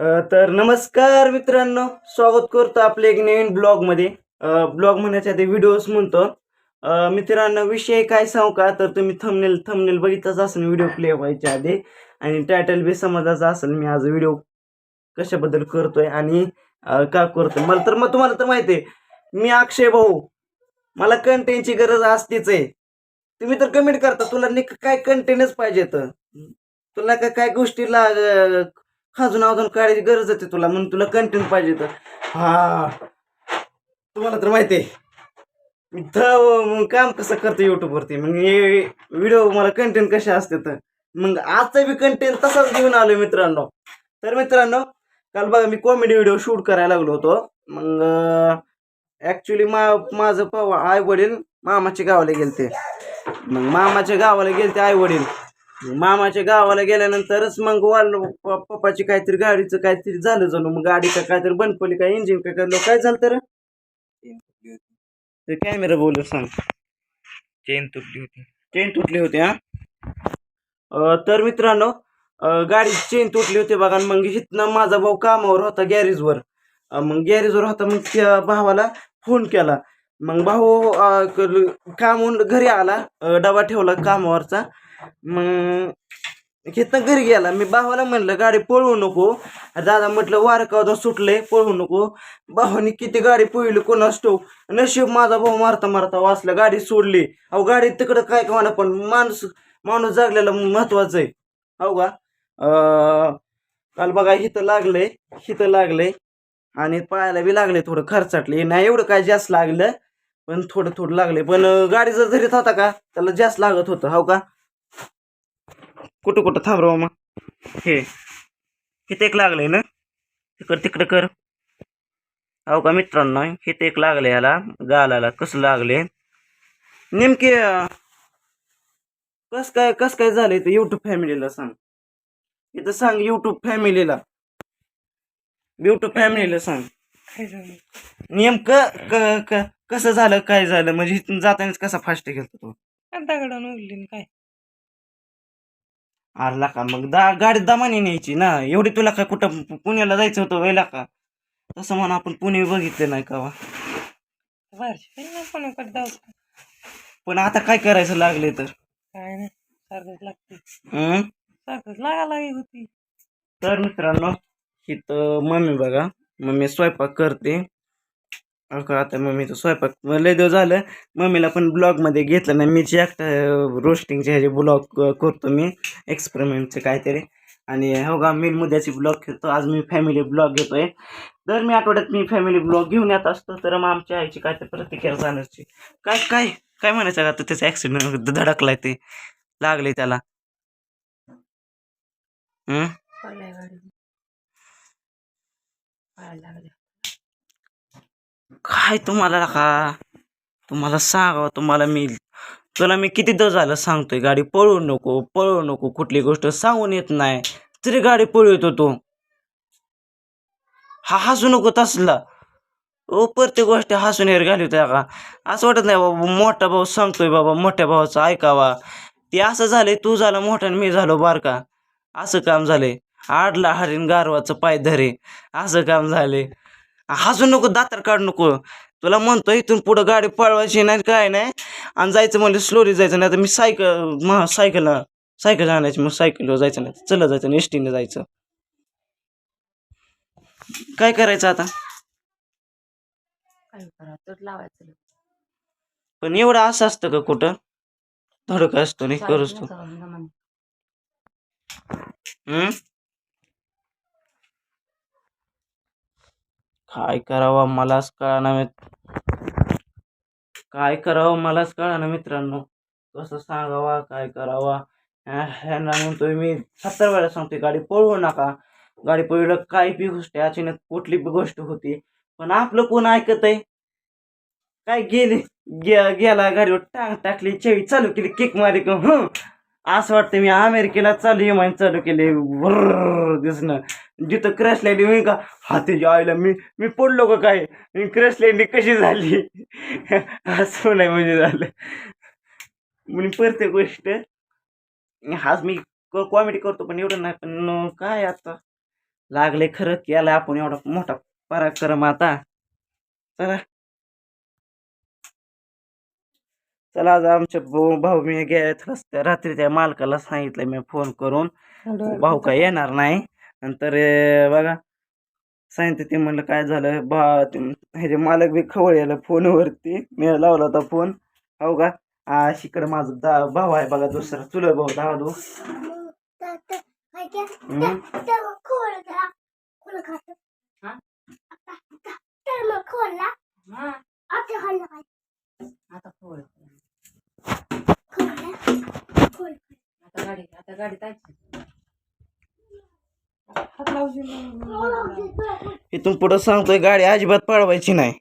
तर नमस्कार मित्रांनो स्वागत करतो आपले एक नवीन ब्लॉगमध्ये ब्लॉग म्हणण्याच्या आधी व्हिडिओज म्हणतो. मित्रांनो विषय काय सांगू का? तर तुम्ही थंबनेल थंबनेल बघितलाच असेल व्हिडिओ प्ले व्हायच्या आधी. आणि टायटल बी समजायचा असेल मी आज व्हिडिओ कशाबद्दल करतोय आणि का करतोय. मला तर मग तुम्हाला तर माहिती आहे मी अक्षय भाऊ. मला कंटेंटची गरज असतेच आहे. तुम्ही तर कमेंट करता तुला निक काय कंटेनच पाहिजे तर तुला काय काय गोष्टीला खाजून अजून काढायची गरज होती तुला म्हणून तुला कंटिन्यू पाहिजे तर हा. तुम्हाला तर माहिती आहे. मी मग काम कसं करतो युट्यूबवरती मग हे व्हिडिओ मला कंटेंट कसे असते तर? मग आजचा बी कंटेंट तसाच घेऊन आलो मित्रांनो. तर मित्रांनो काल बघा मी कॉमेडी व्हिडिओ शूट करायला लागलो होतो. मग ॲक्च्युली मा माझं आई वडील मामाच्या गावाला गेलते. मग मामाच्या गावाला गेलते आई वडील मामाच्या गावाला गेल्यानंतरच मग वाल पप्पाची काहीतरी गाडीचं काहीतरी झालं जणू. मग गाडी का काहीतरी बंद पडली काय इंजिन काय काय काय झालं तर? ते कॅमेरा बोल सांग. चेन तुटली होती. चेन तुटली होती हा? तर मित्रांनो अं, गाडीची चेन तुटली होती बघा आणि मग इथनं माझा भाऊ कामावर होता गॅरेजवर मग गॅरेजवर होता मग त्या भावाला फोन केला. मग भाऊ कामून घरी आला डबा ठेवला कामावरचा. मग इथनं घरी गेला. मी भावाला म्हणलं गाडी पळवू नको. दादा म्हटलं वार सुटलंय पळवू नको. भावानी किती गाडी पळली कोण असतो? नशीब माझा भाऊ मारता मारता वाचला गाडी सोडली. अहो गाडी तिकडं काय का म्हणा पण माणूस माणूस जागलेला महत्वाचं आहे. हो का? काल बघा हिथं लागलंय हिथं लागलंय. आणि पायाला बी लागले थोडं खर्चाटले. नाही एवढं काय जास्त लागलं पण थोडं थोडं लागले पण अं, गाडी जर होता का त्याला जास्त लागत होतं. हो का? कुठं कुठं थांब राव मग. हे हिथं एक लागलंय ना. तिकडं तिकडं कर. हो का मित्रांनो हिथं एक लागले याला गालाला. कसं लागले नेमके कस काय कस काय झालंय ते युट्यूब फॅमिलीला सांग. इथं सांग युट्यूब फॅमिलीला युट्यूब फॅमिलीला सांग. झालं? नेमकं क- क- कसं झालं काय झालं? म्हणजे इथून जातानाच कसा फास्ट गेलता तो? दगडानं उडली न काय? आला का? मग दा गाडी दमाने न्यायची ना. एवढी तुला काय कुठं पुण्याला जायचं होतं वेळेला का? तसं म्हणून आपण पुणे बघितलं नाही का? कोणाकडे जाऊ पण आता काय करायचं लागले तर? काय नाही सारखंच लागते? सारखंच होती. तर मित्रांनो इथं मम्मी बघा. मम्मी स्वयंपाक करते. आता का आता मम्मीचं स्वयंपाक लय दिवस झालं. मम्मीला पण ब्लॉगमध्ये घेतलं नाही. मीच एकटा रोस्टिंगचे ह्याचे ब्लॉग करतो मी एक्सपेरिमेंटचे काहीतरी. आणि हो का मी मुद्याची ब्लॉग खेळतो. आज मी फॅमिली ब्लॉग घेतोय. दर मी आठवड्यात मी फॅमिली ब्लॉग घेऊन येत असतो. तर मग आमच्या आईची काय ते प्रतिक्रिया जाण्याची काय काय काय म्हणायचं का त्याचा ॲक्सिडेंट धडकलाय ते. लागले. त्याला लागले. काय तुम्हाला का? तुम्हाला सांगावं तुम्हाला मी तुला मी किती दिवस झालं सांगतोय गाडी पळवू नको पळवू नको कुठली गोष्ट सांगून येत नाही. तरी गाडी पळवतो तो. हा हसू नको तसला. ओ प्रत्येक गोष्ट हसून हेर घालवतोय का? असं वाटत नाही बाबा मोठा भाऊ सांगतोय बाबा मोठ्या भावाचं ऐकावा. ते असं झालंय तू झाला मोठा आणि मी झालो बारका. असं काम झालंय. आडला हरीन गारवाचं पाय धरे. असं काम झाले हसू नको दातर काढ नको. तुला म्हणतो इथून पुढं गाडी पळवायची नाही काय नाही. आणि जायचं म्हणजे स्लोरी जायचं नाही. तर मी सायकल मग सायकलला सायकल आणायची मग सायकलवर जायचं नाही. चला जायचं एस टीने जायचं. काय करायचं आता? काय करा तर लावायचं पण एवढं असं असतं का कुठं? थोडं काय असतो. नाही करूच तू हम्म? काय करावा मलाच कळाना मित्र काय करावं मलाच कळाना मित्रांनो. कसं सांगावा काय करावा? ह्यांना म्हणतोय मी सत्तर वेळा सांगतोय गाडी पळवू नका. गाडी पळवलं काय बी गोष्ट आहे, अचानक कुठली बी गोष्ट होती. पण आपलं कोण ऐकत आहे? काय गेले गे- गेला गाडीवर टांग टाकली चेवी चालू केली केक मारी हं. असं वाटतं मी अमेरिकेला चालू विमान चालू केले दिसणं. जिथं क्रॅश लँडिंग होईल का? हातीच्या आईला मी मी पडलो का काय? क्रॅश लँडिंग कशी झाली? असं नाही म्हणजे झालं. म्हणून प्रत्येक गोष्ट. हाच मी कॉमेडी करतो पण एवढं नाही. पण काय आता? लागले खरं की आलं आपण एवढा मोठा पराक्रम आता. चला. चला आज आमच्या भाऊ भाऊ मी गेले रस्त्या रात्री त्या मालकाला सांगितलं मी फोन करून. भाऊ काय येणार नाही. नंतर बघा. सांगितलं ते म्हणलं काय झालं? बा ह्याचे मालक बी खवळलेलं फोनवरती. मी लावला होता फोन. हो का? आ शिकडे माझा दा भाऊ आहे बघा दुसरा. चुलत भाऊ दादू हम्म. हा आता खोल. आता गाडी आता गाडी इथून पुढं सांगतोय गाडी अजिबात पळवायची नाही.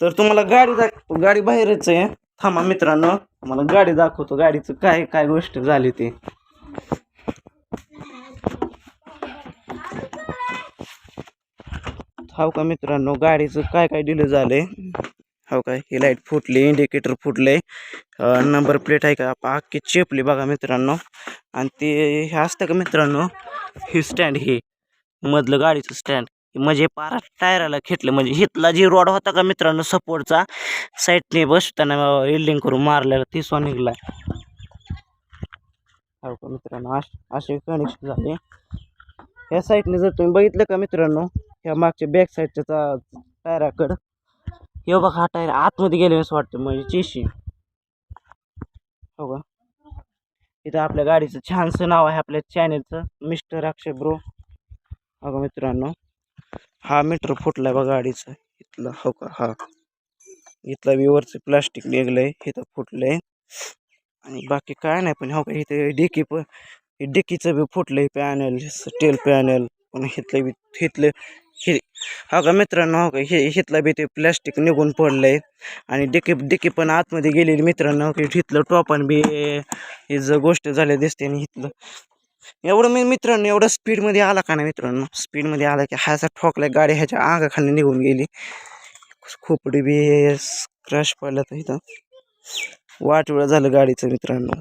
तर तुम्हाला गाडी दाख गाडी बाहेरच आहे. थांबा मित्रांनो तुम्हाला गाडी दाखवतो गाडीचं काय काय गोष्ट झाली ती. हाव का मित्रांनो गाडीचं काय काय दिलं झालंय? हो काय ही लाइट फुटली इंडिकेटर फुटले. नंबर प्लेट आहे का? अख्खी चेपली बघा मित्रांनो. आणि ते हे असतं का मित्रांनो? ही स्टँड हे. मधलं गाडीचं स्टँड म्हणजे पारा टायराला खेटलं. म्हणजे हितला जी रोड होता का मित्रांनो सपोर्टचा साईडने बसताना वेल्डिंग करून मारलेला ती सो निघला हो का मित्रांनो? अश असे कनेक्शन झाले. ह्या साईडने जर तुम्ही बघितलं का मित्रांनो? ह्या मागच्या बॅक साईडच्या टायराकडं. हे बघा हा टायर आतमध्ये गेले असं वाटतं म्हणजे चेशी. हो का? इथं आपल्या गाडीचं छानसं नाव आहे आपल्या चॅनेलचं मिस्टर अक्षय ब्रो. हो का मित्रांनो? हा मीटर फुटलाय बघा गाडीचं. इथलं हो का? हा. इथला व्ह्यूवरचं प्लास्टिक निघलंय इथं फुटलंय. आणि बाकी काय नाही पण हो का इथं डिकी पण डिकीचं बी फुटलंय पॅनल स्टील पॅनल पण इथलं बी इथलं हे हो का मित्रांनो हो का हे हिथला बी ते प्लॅस्टिक निघून पडलं आहे आणि डिकी डिकी पण आतमध्ये गेलेली मित्रांनो हो की हिथलं टॉपन बी हे जर गोष्ट झाल्या दिसते आणि हिथलं एवढं मी मित्रांनो एवढं स्पीडमध्ये आला का नाही मित्रांनो? स्पीडमध्ये आला की ह्याचा ठोकला गाडी ह्याच्या आगाखाली निघून गेली. खोपडी बी क्रॅश पडला तर इथं. वाट वेळ झालं गाडीचं मित्रांनो.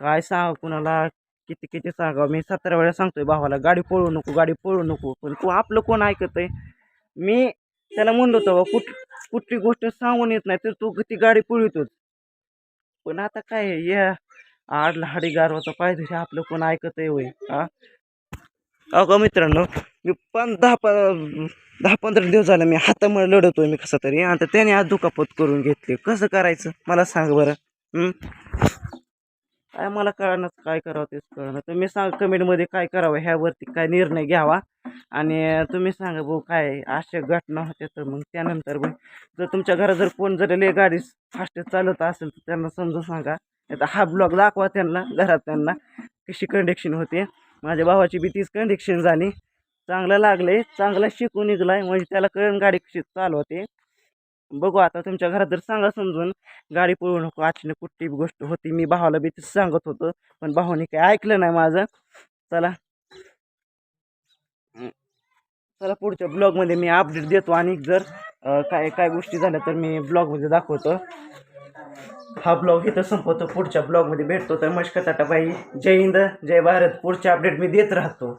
काय सांग कुणाला? किती किती सांगावं? मी सतरा वेळा सांगतोय भावाला गाडी पळू नको गाडी पळू नको पण को आपलं कोण ऐकत आहे? मी त्याला म्हणलो होतो बा, कुठ कुठली गोष्ट सांगून येत नाही तर तू ती गाडी पळवितोच पण आता काय आहे, या आडला हाडी गारवाचा पाहिजे आपलं कोण ऐकत आहे होय हा? अगं मित्रांनो मी पण दहा प दहा पंधरा दिवस झालं मी हातामुळे लढवतोय मी कसं तरी आता त्याने आज दुखापत करून घेतली. कसं करायचं? मला सांग बरं काय मला कळणार काय करावं तेच कळणार तुम्ही सांगा कमेंटमध्ये काय करावं ह्यावरती काय निर्णय घ्यावा आणि तुम्ही सांगा भाऊ काय अशा घटना होत्या तर मग त्यानंतर मग जर तुमच्या घरात जर कोण जर ले गाडी फास्ट चालत असेल तर त्यांना समजून सांगा. आता हा ब्लॉग दाखवा त्यांना घरात त्यांना कशी कंडिक्शन होते. माझ्या भावाची बी तीच कंडिक्शन झाली. चांगलं लागले चांगला शिकून निघलाय. म्हणजे त्याला कळण गाडी कशी चालवते. बघू आता तुमच्या घरात जर सांगा समजून गाडी पळवू नको अचानक कुठली गोष्ट होती मी भावाला बी तसं सांगत होतो पण भावाने काही ऐकलं नाही माझं. चला. चला पुढच्या ब्लॉगमध्ये मी अपडेट देतो आणि जर काय काय गोष्टी झाल्या तर मी ब्लॉगमध्ये दाखवतो. हा ब्लॉग इथं संपवतो. पुढच्या ब्लॉगमध्ये भेटतो. तर मश्क टाटाबाई जय हिंद जय भारत. पुढचे अपडेट मी देत राहतो.